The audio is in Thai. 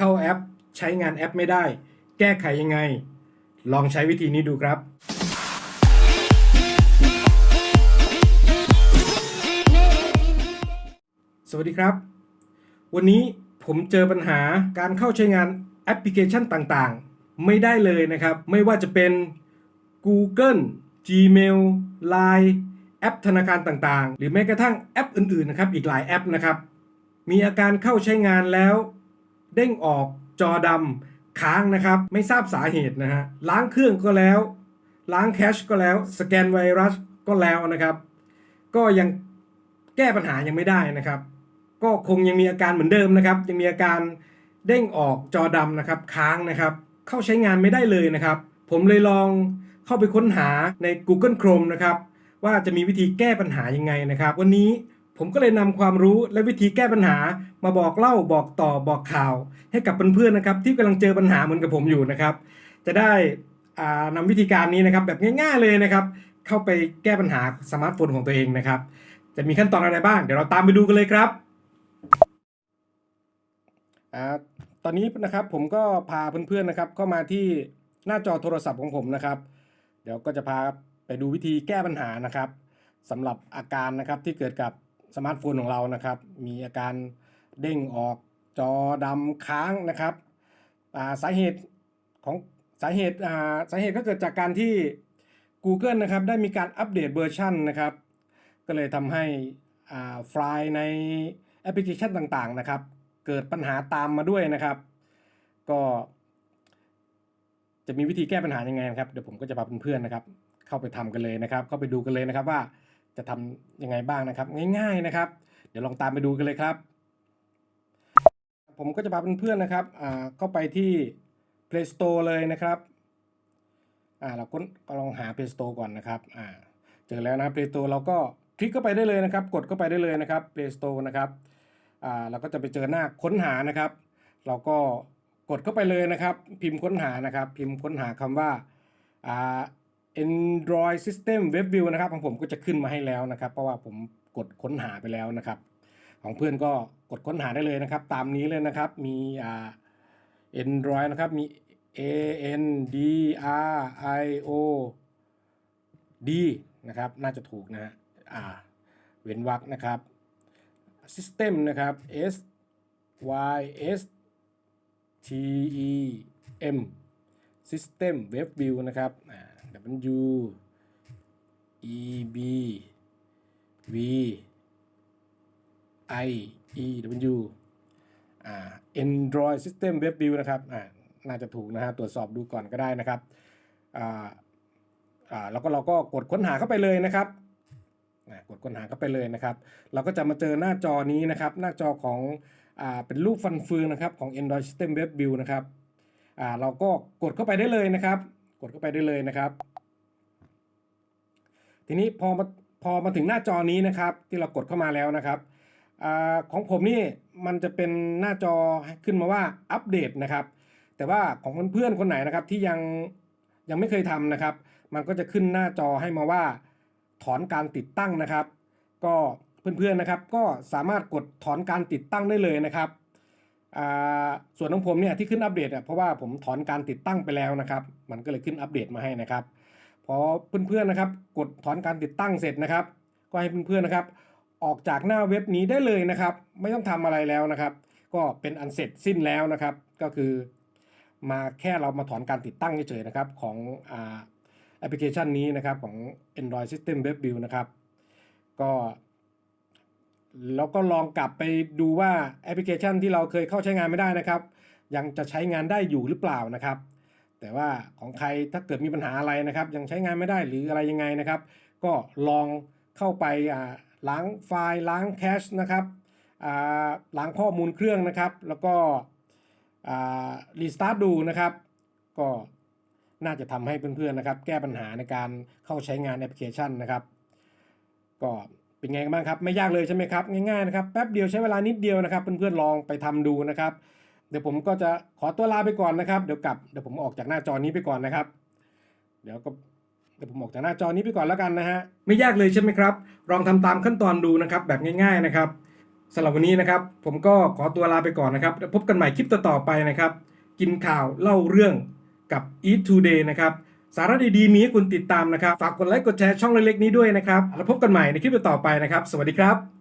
เข้าแอป ใช้งานแอปไม่ได้ แก้ไขยังไง ลองใช้วิธีนี้ดูครับสวัสดีครับ วันนี้ผมเจอปัญหาการเข้าใช้งานแอปพลิเคชันต่างๆ ไม่ได้เลยนะครับ ไม่ว่าจะเป็น Google Gmail Line แอปธนาคารต่างๆ หรือแม้กระทั่งแอปอื่นๆนะครับ อีกหลายแอปนะครับ มีอาการเข้าใช้งานแล้ว เด้งออกจอดำค้างนะครับ ไม่ทราบสาเหตุนะฮะล้างเครื่องก็แล้ว ล้างแคชก็แล้ว สแกนไวรัสก็แล้วนะครับ ก็ยังแก้ปัญหายังไม่ได้นะครับ ก็คงยังมีอาการเหมือนเดิมนะครับ ยังมีอาการเด้งออกจอดำนะครับค้างนะครับ เข้าใช้งานไม่ได้เลยนะครับ ผมเลยลองเข้าไปค้นหาใน Google Chrome นะครับว่าจะมีวิธีแก้ปัญหายังไงนะครับ วันนี้ ผมก็เลยนำความรู้และวิธีแก้ปัญหา มาบอกเล่าบอกต่อบอกข่าว ให้กับเพื่อนๆนะครับ ที่กำลังเจอปัญหาเหมือนกับผมอยู่นะครับ จะได้อ่านำวิธีการนี้นะครับ แบบง่าย ๆเลยนะครับ เข้าไปแก้ปัญหาสมาร์ทโฟนของตัวเองนะครับ จะมีขั้นตอนอะไรบ้าง เดี๋ยวเราตามไปดูกันเลยครับอตอนนี้นะครับผมก็พาเพื่อนๆนะครับ เข้ามาที่หน้าจอโทรศัพท์ของผมนะครับ เดี๋ยวก็จะพาไปดูวิธีแก้ปัญหานะครับสำหรับอาการนะครับที่เกิดกับ สมาร์ทโฟนของเรานะครับ มีอาการเด้งออกจอดำค้างนะครับาสาเหตุของสาเหตุอ่าสาเหตุก็เกิดจากการที่ Google นะครับได้มีการอัปเดตเวอร์ชันนะครับ ก็เลยทำให้อ่าไฟล์ในแอปพลิเคชันต่างๆนะครับ เกิดปัญหาตามมาด้วยนะครับ ก็จะมีวิธีแก้ปัญหายังไงนะครับ เดี๋ยวผมก็จะพาเพื่อนๆนะครับ เข้าไปทำกันเลยนะครับ เข้าไปดูกันเลยนะครับว่า จะทำยังไงบ้างนะครับ ง่าย ๆนะครับ เดี๋ยวลองตามไปดูกันเลยครับ ผมก็จะพาเพื่อนๆนะครับอ่าเข้าไปที่ Play Store เลยนะครับอ่าเราก็ก็ลองหา Play Store ก่อนนะครับอ่าเจอแล้วนะ Play Store เราก็คลิกเข้าไปได้เลยนะครับ กดเข้าไปได้เลยนะครับ Play Store นะครับอ่าเราก็จะไปเจอหน้าค้นหานะครับ เราก็กดเข้าไปเลยนะครับ พิมพ์ค้นหานะครับ พิมพ์ค้นหาคำว่าอ่า Android System Web View นะครับของผมก็จะขึ้นมาให้แล้วนะครับ เพราะว่าผมกดค้นหาไปแล้วนะครับ ของเพื่อนก็กดค้นหาได้เลยนะครับ ตามนี้เลยนะครับ มีอ่า Android นะครับ มี A N D R I O D นะครับ น่าจะถูกนะฮะอ่า เว้นวรรคนะครับ System นะครับ S Y S T E M System Web View นะครับอ่า W E B V I E W อ่า Android System Web View นะครับอ่าน่าจะถูกนะฮะตรวจสอบดูก่อนก็ได้นะครับอ่าอ่าแล้วก็เราก็กดค้นหาเข้าไปเลยนะครับอ่ากดค้นหาเข้าไปเลยนะครับ เราก็จะมาเจอหน้าจอนี้นะครับ หน้าจอของอ่าเป็นรูปฟันเฟืองนะครับของ Android System Web View นะครับอ่าเราก็กดเข้าไปได้เลยนะครับ กดเข้าไปได้เลยนะครับ ทีนี้พอมาพอมาถึงหน้าจอนี้นะครับ ที่เรากดเข้ามาแล้วนะครับอของผมนี่มันจะเป็นหน้าจอขึ้นมาว่าอัปเดตนะครับ แต่ว่าของเพื่อนๆคนไหนนะครับที่ยังยังไม่เคยทำนะครับ มันก็จะขึ้นหน้าจอให้มาว่า ถอนการติดตั้งนะครับ ก็เพื่อนๆนะครับ ก็สามารถกดถอนการติดตั้งได้เลยนะครับ ส่วนของผมเนี่ยที่ขึ้นอัปเดตอะเพราะว่าผมถอนการติดตั้งไปแล้วนะครับ มันก็เลยขึ้นอัปเดตมาให้นะครับพอเพื่อนๆนะครับ กดถอนการติดตั้งเสร็จนะครับ ก็ให้เพื่อนๆนะครับ ออกจากหน้าเว็บนี้ได้เลยนะครับ ไม่ต้องทำอะไรแล้วนะครับ ก็เป็นอันเสร็จสิ้นแล้วนะครับ ก็คือ มาแค่เรามาถอนการติดตั้งเฉยๆนะครับของแอปพลิเคชันนี้นะครับของ Android System Web View นะครับ ก็ แล้วก็ลองกลับไปดูว่าแอปพลิเคชันที่เราเคยเข้าใช้งานไม่ได้นะครับ ยังจะใช้งานได้อยู่หรือเปล่านะครับ แต่ว่าของใครถ้าเกิดมีปัญหาอะไรนะครับ ยังใช้งานไม่ได้หรืออะไรยังไงนะครับ ก็ลองเข้าไปล้างไฟล์ล้างแคชนะครับล้างข้อมูลเครื่องนะครับ แล้วก็รีสตาร์ทดูนะครับ ก็น่าจะทำให้เพื่อนๆนะครับ แก้ปัญหาในการเข้าใช้งานแอปพลิเคชันนะครับ ก็ เป็นไงกันบ้างครับไม่ยากเลยใช่ไหมครับง่ายๆนะครับแป๊บเดียวใช้เวลานิดเดียวนะครับเพื่อนๆลองไปทำดูนะครับ เดี๋ยวผมก็จะขอตัวลาไปก่อนนะครับ เดี๋ยวกลับเดี๋ยวผมออกจากหน้าจอนี้ไปก่อนนะครับ เดี๋ยวก็เดี๋ยวผมออกจากหน้าจอนี้ไปก่อนแล้วกันนะฮะไม่ยากเลยใช่ไหมครับ ลองทำตามขั้นตอนดูนะครับ แบบง่าย ๆนะครับสำหรับวันนี้นะครับ ผมก็ขอตัวลาไปก่อนนะครับพบกันใหม่คลิปต่อๆไปนะครับ กินข่าวเล่าเรื่องกับ Eat Today นะครับ สาระดีๆ มีให้คุณติดตามนะครับ ฝากกดไลค์กดแชร์ช่องเล็กๆนี้ด้วยนะครับ แล้วพบกันใหม่ในคลิปต่อไปนะครับ สวัสดีครับ